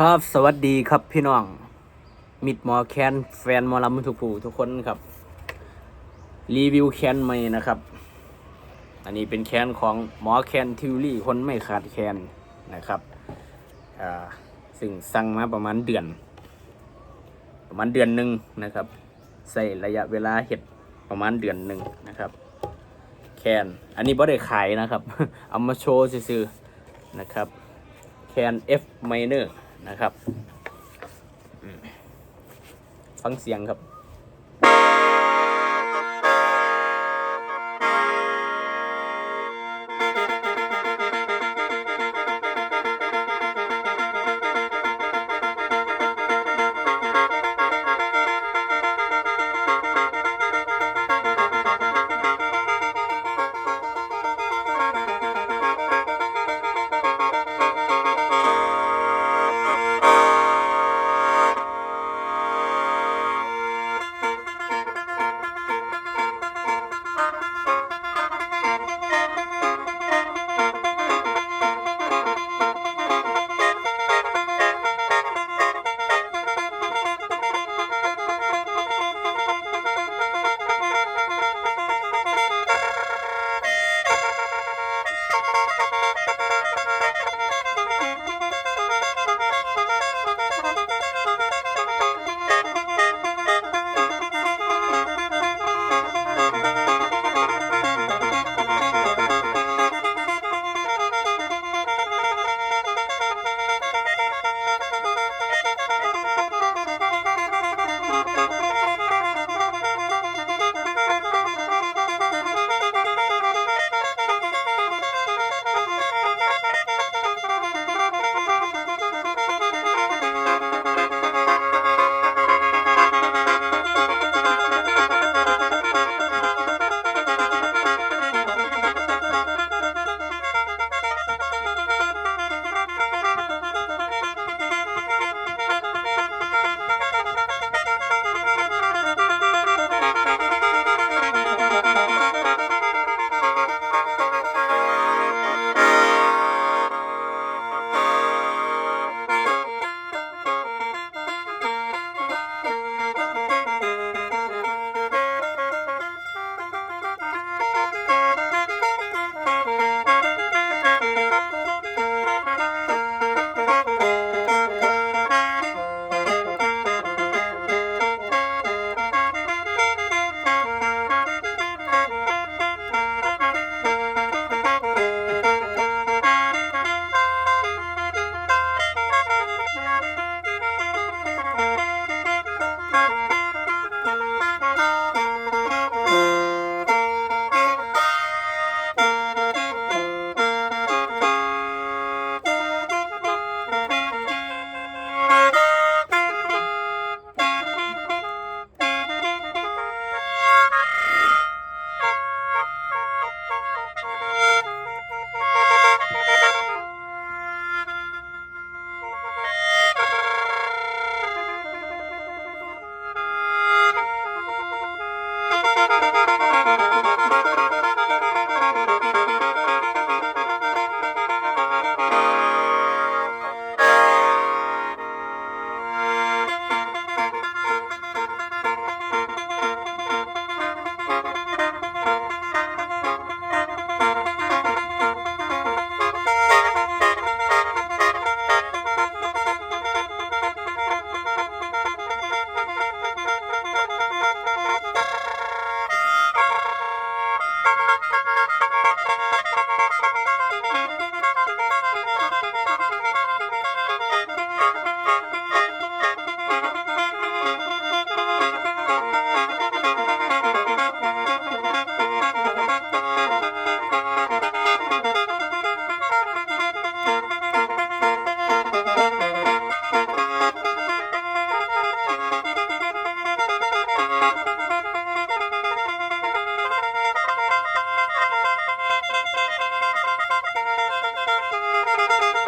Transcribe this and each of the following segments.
ครับสวัสดีครับพี่น้อง มิดหมอแคนแฟนหมอลำทุกผู้ทุกคนครับ รีวิวแคนใหม่นะครับ อันนี้เป็นแคนของหมอแคนทิวลี่คนไม่ขาดแคนนะครับอ่าซึ่งสั่งมาประมาณเดือน ประมาณเดือนหนึ่งนะครับ ใส่ระยะเวลาเห็ดประมาณเดือนหนึ่งนะครับ แคนอันนี้บ่ได้ขายนะครับ เอามาโชว์ซื่อๆนะครับแคน F minor นะครับ ฟังเสียงครับ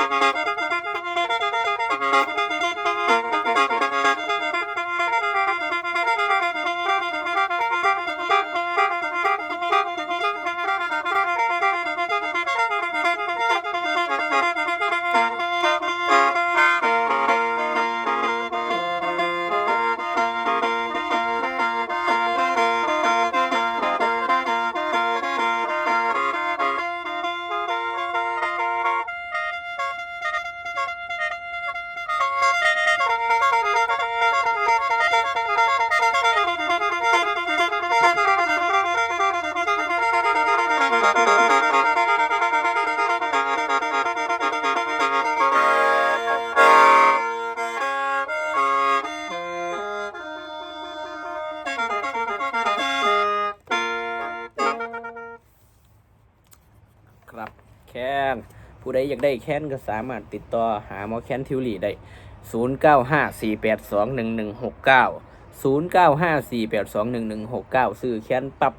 Thank you. ครับแคนผู้ใดอยากได้แค้นก็สามารถติดต่อหาหมอแค้นทิวลี่ได้ 0954821169 0954821169 ซื้อแค้นปับ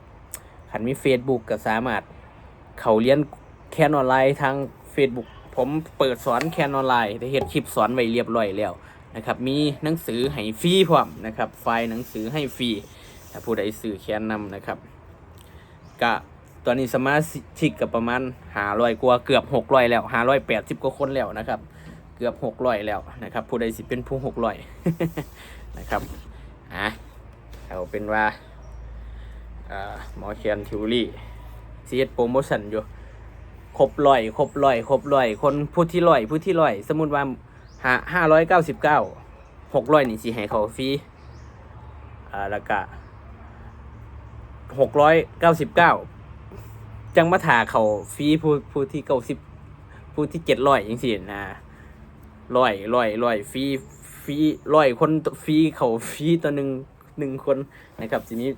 ขันมีเฟซบุ๊กก็สามารถ เขาเรียนแคนออนไลน์ทาง Facebook ผมเปิดสอนแคนออนไลน์ได้เฮ็ดคลิปสอนไว้เรียบร้อยแล้วนะครับ มีหนังสือให้ฟรีพร้อมนะครับ ไฟล์หนังสือให้ฟรีถ้าผู้ใดซื้อแคนนำนะครับก็ตอนนี้สมาชิกกับประมาณหาร้อยกว่าเกือบหกร้อยแล้วหาร้อยแปดสิบกว่าคนแล้วนะครับ เกือบหกร้อยแล้วนะครับ ผู้ใดสิเป็นผู้หกร้อยนะครับอะเอาเป็นว่าหมอเคียนทิวลี่ ซีเอสโปรโมชั่นอยู่ครบร้อยครบร้อยครบร้อยคนผู้ที่ร้อยผู้ที่ร้อย สมมุติว่าหาห้าร้อยเก้าสิบเก้าหกร้อยนี่สิให้เขาฟรีอ่าแล้วก็หกร้อยเก้าสิบเก้าจังมาถาเขาฟรีผู้ผู้ที่เก้าสิบผู้ที่เจ็ดร้อยยังสินะร้อยร้อยร้อยฟรีฟรีร้อยคนฟรีเขาฟรีตัวหนึ่งหนึ่งคนนะครับทีนี้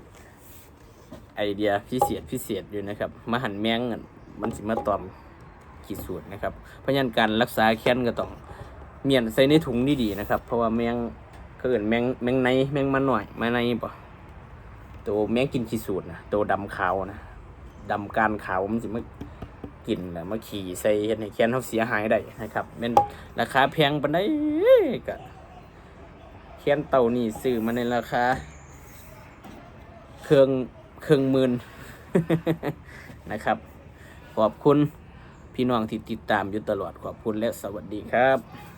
ไอเดียพิเศษพิเศษอยู่นะครับมาหันแมงมันสิมาตอมขีดสูตรนะครับ เพราะฉะนั้นการรักษาแค้นก็ต้องเมียนใส่ในถุงดีๆนะครับ เพราะว่าแมงเขาเกินแมงแมงในแมงมันหน่อยมาในปะตัวแมงกินขีดสูตรนะตัวดำขาวนะดำการขาวมันสิมากินแล้วมาขี่ใส่เฮ็ดให้แค้นเขาเสียหายได้นะครับแม่นราคาแพงปานใดก็แค้นเต่านี่ซื้อมาในราคาเครื่อง ครึ่งหมื่นนะครับ ขอบคุณพี่น้องที่ติดตามอยู่ตลอดขอบคุณและสวัสดีครับ